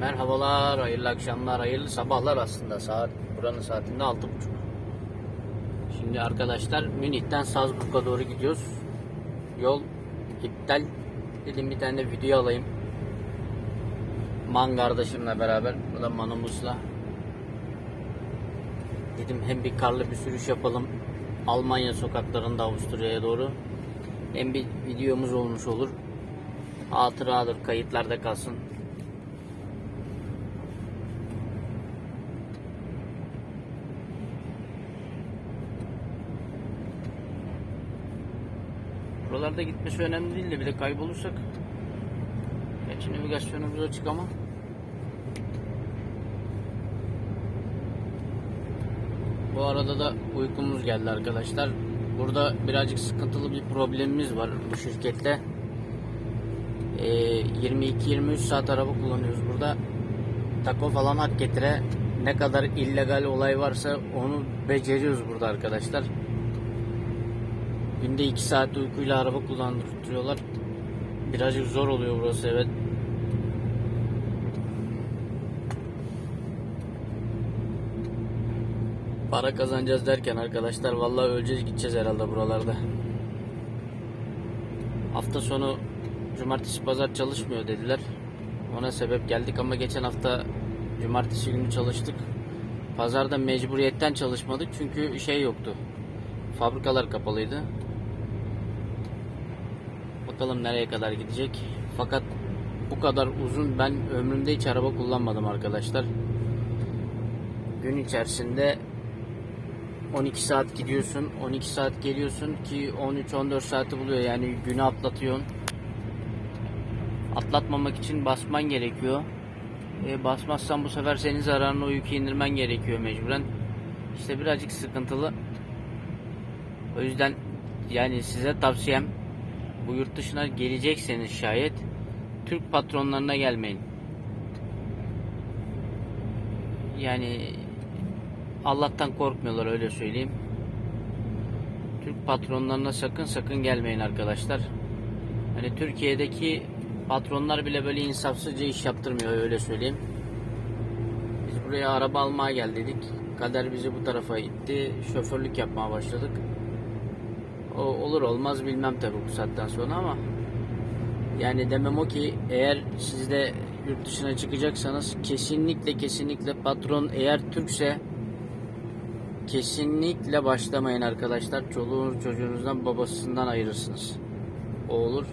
Merhabalar, hayırlı akşamlar, hayırlı sabahlar aslında. Saat buranın saatinde 6.30. Şimdi arkadaşlar Münih'ten Salzburg'a doğru gidiyoruz. Yol iptal. Dedim bir tane de video alayım. Man kardeşimle beraber, bu da Manumuz'la. Dedim hem bir karlı bir sürüş yapalım. Almanya sokaklarında Avusturya'ya doğru. Hem bir videomuz olmuş olur. Hatıradır, kayıtlarda kalsın. Buralarda gitmesi önemli değil de bir de kaybolursak. Gerçi navigasyonumuz açık ama. Bu arada da uykumuz geldi arkadaşlar. Burada birazcık sıkıntılı bir problemimiz var bu şirkette. Ee, 22-23 saat araba kullanıyoruz burada. Tako falan hak getire ne kadar illegal olay varsa onu beceriyoruz burada arkadaşlar. Günde 2 saat uykuyla araba kullandırıyorlar. Birazcık zor oluyor burası evet. Para kazanacağız derken arkadaşlar vallahi öleceğiz gideceğiz herhalde buralarda. Hafta sonu cumartesi pazar çalışmıyor dediler. Ona sebep geldik ama geçen hafta cumartesi günü çalıştık. Pazarda mecburiyetten çalışmadık çünkü şey yoktu. Fabrikalar kapalıydı. Bakalım nereye kadar gidecek. Fakat bu kadar uzun ben ömrümde hiç araba kullanmadım arkadaşlar. Gün içerisinde 12 saat gidiyorsun, 12 saat geliyorsun ki 13-14 saati buluyor. Yani günü atlatıyorsun. Atlatmamak için basman gerekiyor. E, basmazsan bu sefer senin zararına o yükü indirmen gerekiyor mecburen. İşte birazcık sıkıntılı. O yüzden yani size tavsiyem bu yurt dışına gelecekseniz şayet Türk patronlarına gelmeyin. Yani Allah'tan korkmuyorlar öyle söyleyeyim. Türk patronlarına sakın sakın gelmeyin arkadaşlar. Hani Türkiye'deki patronlar bile böyle insafsızca iş yaptırmıyor öyle söyleyeyim. Biz buraya araba almaya geldik. Kader bizi bu tarafa itti. Şoförlük yapmaya başladık. O olur olmaz bilmem tabi bu saatten sonra ama yani demem o ki eğer siz de yurt dışına çıkacaksanız kesinlikle kesinlikle patron eğer Türkse kesinlikle başlamayın arkadaşlar. Çoluğunuz çocuğunuzdan babasından ayırırsınız. O olur.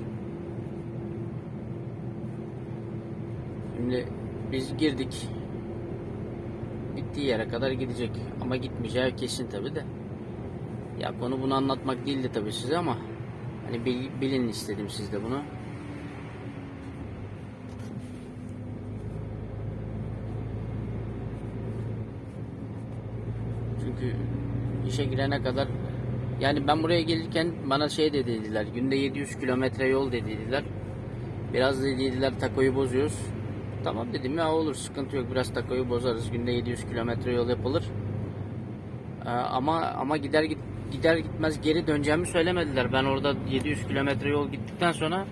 Şimdi biz girdik. Bittiği yere kadar gidecek. Ama gitmeyeceği kesin tabi de. Ya konu bunu anlatmak değildi tabi size ama hani bil- bilin istedim sizde bunu. Çünkü işe girene kadar yani ben buraya gelirken bana şey de dediler günde 700 kilometre yol de dediler. Biraz da dediler takoyu bozuyoruz. Tamam dedim ya olur sıkıntı yok biraz takoyu bozarız günde 700 kilometre yol yapılır. Ee, ama ama gider git gider gitmez geri döneceğimi söylemediler. Ben orada 700 kilometre yol gittikten sonra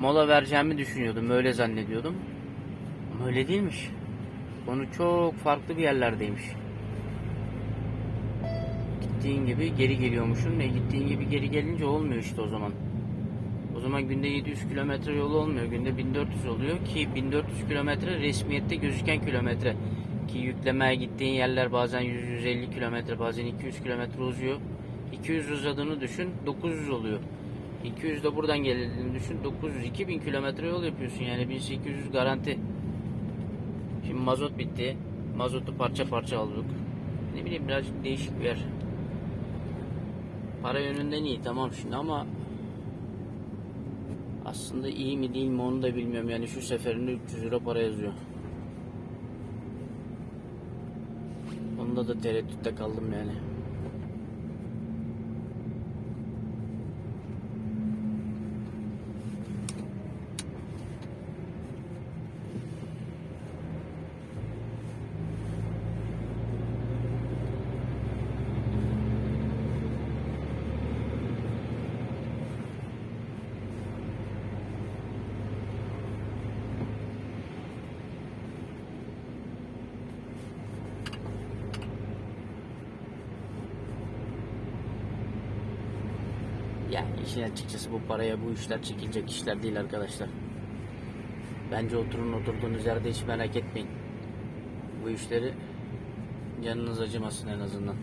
mola vereceğimi düşünüyordum. Öyle zannediyordum. Ama öyle değilmiş. Konu çok farklı bir yerlerdeymiş. Gittiğin gibi geri geliyormuşsun ve gittiğin gibi geri gelince olmuyor işte o zaman. O zaman günde 700 kilometre yol olmuyor. Günde 1400 oluyor ki 1400 kilometre resmiyette gözüken kilometre. Ki yüklemeye gittiğin yerler bazen 100-150 kilometre bazen 200 kilometre uzuyor. 200 uzadığını düşün 900 oluyor. 200 de buradan geldiğini düşün 900 2000 kilometre yol yapıyorsun yani 1800 garanti. Şimdi mazot bitti. Mazotu parça parça aldık. Ne bileyim birazcık değişik bir yer. Para yönünden iyi tamam şimdi ama aslında iyi mi değil mi onu da bilmiyorum. Yani şu seferinde 300 lira para yazıyor. Onda da tereddütte kaldım yani. İşin açıkçası bu paraya bu işler çekilecek işler değil arkadaşlar. Bence oturun oturduğunuz yerde hiç merak etmeyin. Bu işleri canınız acımasın en azından.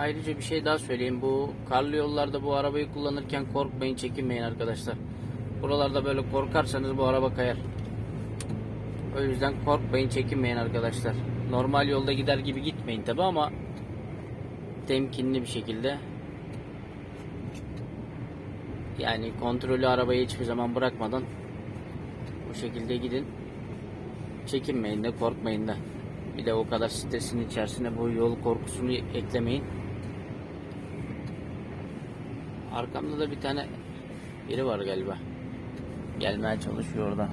Ayrıca bir şey daha söyleyeyim. Bu karlı yollarda bu arabayı kullanırken korkmayın, çekinmeyin arkadaşlar. Buralarda böyle korkarsanız bu araba kayar. O yüzden korkmayın, çekinmeyin arkadaşlar. Normal yolda gider gibi gitmeyin tabi ama temkinli bir şekilde yani kontrolü arabayı hiçbir zaman bırakmadan bu şekilde gidin. Çekinmeyin de korkmayın da. Bir de o kadar stresin içerisine bu yol korkusunu eklemeyin. Arkamda da bir tane biri var galiba. Gelmeye çalışıyor orada.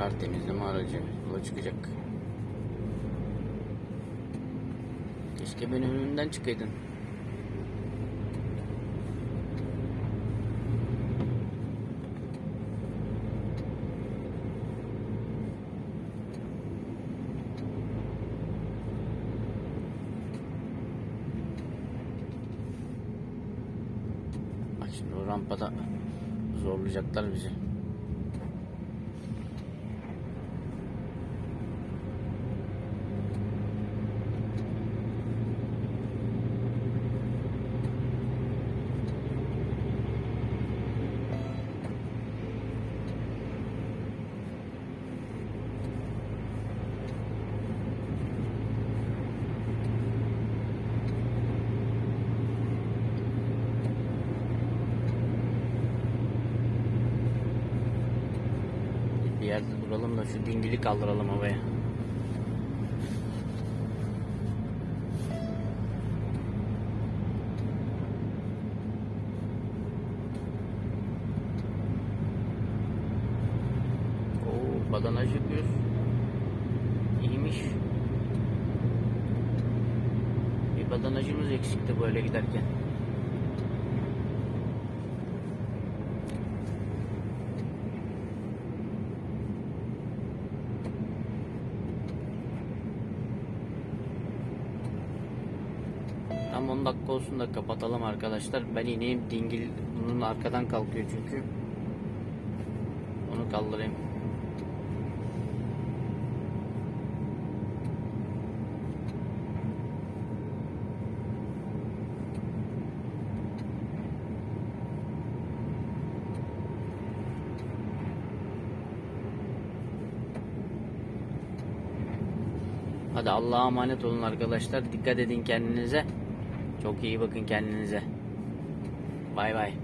Kar temizleme aracı yola çıkacak. Keşke benim önümden çıkaydın. Bak şimdi o rampada zorlayacaklar bizi. Duralım da şu dingili kaldıralım havaya. Oo, badanaj yapıyoruz. İyiymiş. Bir badanajımız eksikti böyle giderken. Olsun da kapatalım arkadaşlar. Ben ineyim dingil bunun arkadan kalkıyor çünkü. Onu kaldırayım. Hadi Allah'a emanet olun arkadaşlar. Dikkat edin kendinize. Çok iyi bakın kendinize. Bay bay.